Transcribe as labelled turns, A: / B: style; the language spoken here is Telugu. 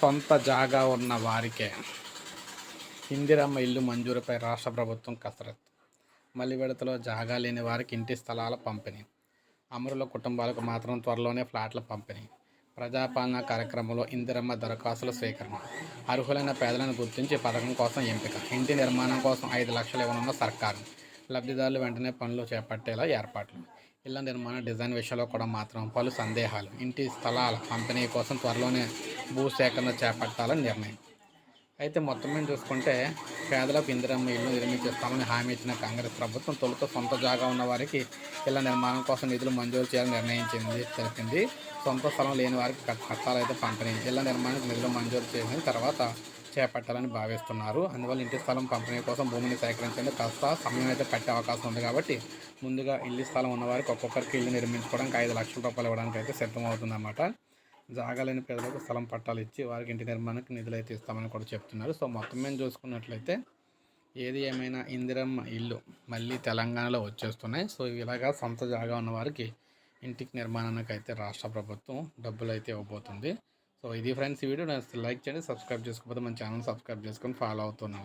A: సొంత జాగా ఉన్న వారికే. ఇందిరమ్మ ఇల్లు మంజూరుపై రాష్ట్ర ప్రభుత్వం కసరత్తు. మలి విడతలో జాగా లేని వారికి ఇంటి స్థలాల పంపిణీ. అమరుల కుటుంబాలకు మాత్రం త్వరలోనే ఫ్లాట్ల పంపిణీ. ప్రజాపాలన కార్యక్రమంలో ఇందిరమ్మ దరఖాస్తుల స్వీకరణ అర్హులైన పేదలను గుర్తించి పథకం కోసం ఎంపిక. ఇంటి నిర్మాణం కోసం ఐదు లక్షలు ఇవ్వనున్న సర్కారు. లబ్ధిదారులు వెంటనే పనులు చేపట్టేలా ఏర్పాట్లు. ఇళ్ళ నిర్మాణ డిజైన్ విషయంలో కూడా మాత్రం పలు సందేహాలు. ఇంటి స్థలాల పంపిణీ కోసం త్వరలోనే భూసేకరణ చేపట్టాలని నిర్ణయం. అయితే మొత్తం మీద చూసుకుంటే పేదలకు ఇందిరమ్మ ఇల్లు నిర్మించేస్తామని హామీ ఇచ్చిన కాంగ్రెస్ ప్రభుత్వం తొలుత సొంత జాగా ఉన్న వారికి ఇళ్ళ నిర్మాణం కోసం నిధులు మంజూరు చేయాలని నిర్ణయించింది తెలిపింది. సొంత స్థలం లేని వారికి కట్టాలు అయితే పంపిణీ. ఇళ్ళ నిర్మాణానికి నిధులు మంజూరు చేసిన తర్వాత చేపట్టాలని భావిస్తున్నారు. అందువల్ల ఇంటి స్థలం పంపిణీ కోసం భూమిని సేకరించండి కాస్త సమయం అయితే పట్టే అవకాశం ఉంది కాబట్టి ముందుగా ఇల్లు స్థలం ఉన్నవారికి ఒక్కొక్కరికి ఇల్లు నిర్మించుకోవడానికి ఐదు లక్షల రూపాయలు ఇవ్వడానికి అయితే సిద్ధమవుతుందన్నమాట. జాగాలేని పేదలకు స్థలం పట్టాలు ఇచ్చి వారికి ఇంటి నిర్మాణానికి నిధులు అయితే ఇస్తామని కూడా చెప్తున్నారు. సో మొత్తం మేము చూసుకున్నట్లయితే ఏది ఏమైనా ఇందిరమ్మ ఇల్లు మళ్ళీ తెలంగాణలో వచ్చేస్తున్నాయి. సో ఇలాగా సొంత జాగా ఉన్న వారికి ఇంటికి నిర్మాణానికి అయితే రాష్ట్ర ప్రభుత్వం డబ్బులు అయితే ఇవ్వబోతుంది. సో ఇది ఫ్రెండ్స్ ఈ వీడియో. లైక్ చేయండి సబ్స్క్రైబ్ చేసుకోకపోతే మన ఛానల్ సబ్స్క్రైబ్ చేసుకొని ఫాలో అవుతున్నాం.